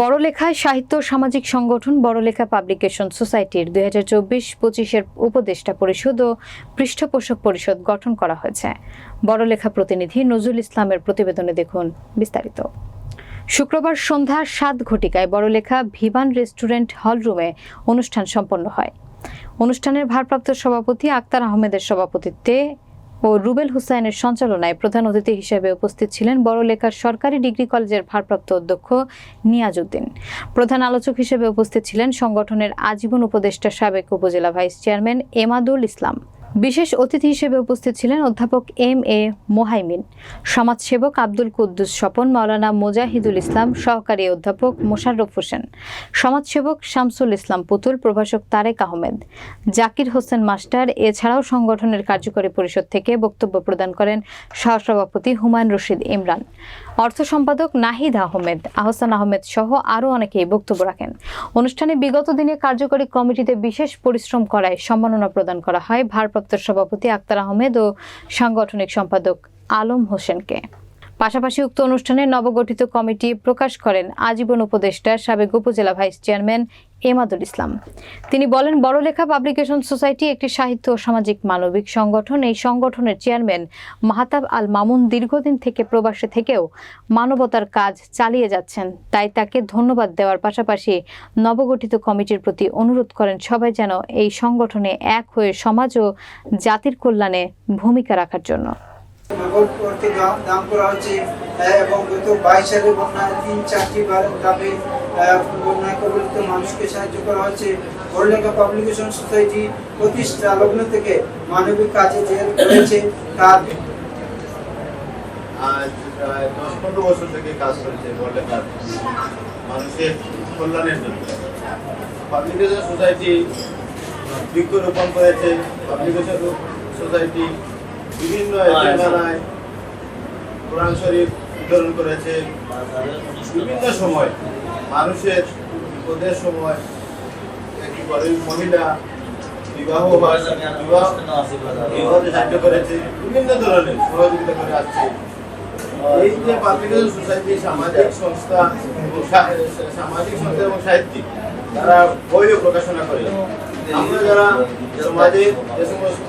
বড়লেখায় সাহিত্য সামাজিক সংগঠন বড়লেখা পাবলিকেশন সোসাইটির দুই হাজার চব্বিশ পঁচিশের উপদেষ্টা পরিষদ ও পৃষ্ঠপোষক পরিষদ গঠন করা হয়েছে। বড়লেখা প্রতিনিধি নজরুল ইসলামের প্রতিবেদনে দেখুন বিস্তারিত। শুক্রবার সন্ধ্যা সাত ঘটিকায় বড়লেখা ভিভান রেস্টুরেন্ট হলরুমে অনুষ্ঠান সম্পন্ন হয়। অনুষ্ঠানের ভারপ্রাপ্ত সভাপতি আক্তার আহমেদের সভাপতিত্বে ও রুবেল হুসাইনের সঞ্চালনায় প্রধান অতিথি হিসেবে উপস্থিত ছিলেন বড়লেখার সরকারি ডিগ্রি কলেজের ভারপ্রাপ্ত অধ্যক্ষ নিয়াজউদ্দিন। প্রধান আলোচক হিসেবে উপস্থিত ছিলেন সংগঠনের আজীবন উপদেষ্টা সাবেক উপজেলা ভাইস চেয়ারম্যান এমাদুল ইসলাম। বিশেষ অতিথি হিসেবে উপস্থিত ছিলেন অধ্যাপক এম এ মোহাইমিন, সমাজসেবক আব্দুল কুদ্দুস স্বপন, মাওলানা মোজাহিদুল ইসলাম, সহকারী অধ্যাপক মোশাররফ হোসেন, সমাজসেবক শামসুল ইসলাম পুতুল, প্রভাষক তারেক আহমেদ, জাকির হোসেন মাস্টার, এছাড়াও সংগঠনের কার্যকরী পরিষদ থেকে বক্তব্য প্রদান করেন সহসভাপতি হুমায়ুন রশিদ ইমরান। অর্থ সম্পাদক নাহিদ আহমেদ, আহসান আহমেদ সহ আরও অনেকে বক্তব্য রাখেন। অনুষ্ঠানে বিগত দিনে কার্যকরী কমিটিতে বিশেষ পরিশ্রম করায় সম্মাননা প্রদান করা হয় ভারপ্রাপ্ত সভাপতি আক্তার আহমেদ ও সাংগঠনিক সম্পাদক আলম হোসেনকে। পাশাপাশি উক্ত অনুষ্ঠানে নবগঠিত কমিটি প্রকাশ করেন আজীবন উপদেষ্টা সাবেক উপজেলা ভাইস চেয়ারম্যান এমাদুল ইসলাম। তিনি বলেন, বড়লেখা পাবলিকেশন সোসাইটি একটি সাহিত্য ও সামাজিক মানবিক সংগঠন। এই সংগঠনের চেয়ারম্যান মাহাতাব আল মামুন দীর্ঘদিন থেকে প্রবাসে থেকেও মানবতার কাজ চালিয়ে যাচ্ছেন। তাই তাকে ধন্যবাদ দেওয়ার পাশাপাশি নবগঠিত কমিটির প্রতি অনুরোধ করেন সবাই যেন এই সংগঠনে এক হয়ে সমাজ ও জাতির কল্যাণে ভূমিকা রাখার জন্য। দাম দান করা হচ্ছে এবং গত বাইশ সালে বন্যায় তিন চারটি বার গ্রামে বন্যায় কবলিত মানুষকে সাহায্য করা হচ্ছে। বড়লেখা পাবলিকেশন সোসাইটি প্রতিষ্ঠা লগ্ন থেকে মানবিক কাজে যে রয়েছে, তার আজ, প্রায় দশ পনেরো বছর থেকে কাজ করেছে বড়লেখার মানুষের জন্য। পাবলিকেশন সোসাইটি বৃক্ষরোপণ করেছে, পাবলিকেশন সোসাইটি বিভিন্ন এলাকায় কোরআন শরীফ বিতরণ করেছে। বিভিন্ন সময় মানুষের বিপদের সময় গরিব মহিলা বিবাহ বিবাহ সাহায্য করেছে বিভিন্ন ধরনের সহযোগিতা করে আসছে। এই যে পাবলিকেশন সোসাইটি সামাজিক সংস্থা সামাজিক সংস্থা এবং সাহিত্যিক তারা বইও প্রকাশনা করে। আমরা যারা সমাজে যে সমস্ত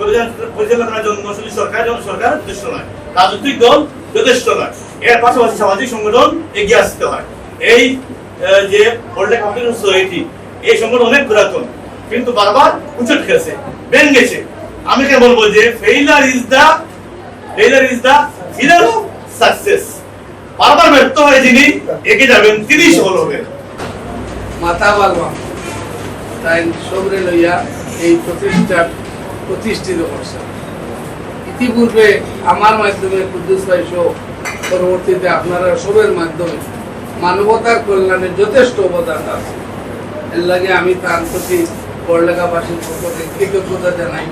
পরিচালনা পরিচালনা জন্য সরকার সরকার যথেষ্ট নয়, রাজনৈতিক দল যথেষ্ট নয়। এর পাশাপাশি সামাজিক সংগঠন এগিয়ে আসতে হয়। এই যে সোসাইটি, এই সংগঠন অনেক পুরাতন, কিন্তু বারবার উচট খেয়েছে গেছে আমি কে বলব যে failure is the failure is the pillar of success বারবার ব্যর্থ হয়ে যিনি, এগিয়ে যাবেন তিনি সফল হবেন। মাথা বালমা তাই সবরে লইয়া এই প্রতিষ্ঠান প্রতিষ্ঠিত করছে। ইতিপূর্বে আমার মাধ্যমে কুদ্দুস ভাই সহ পরবর্তীতে আপনারা সবের মাধ্যমে মানবতার কল্যাণে যথেষ্ট অবদান আছে। এর লাগে আমি তার প্রতি পড়লেখাবাসীর পক্ষ থেকে কৃতজ্ঞতা জানাই।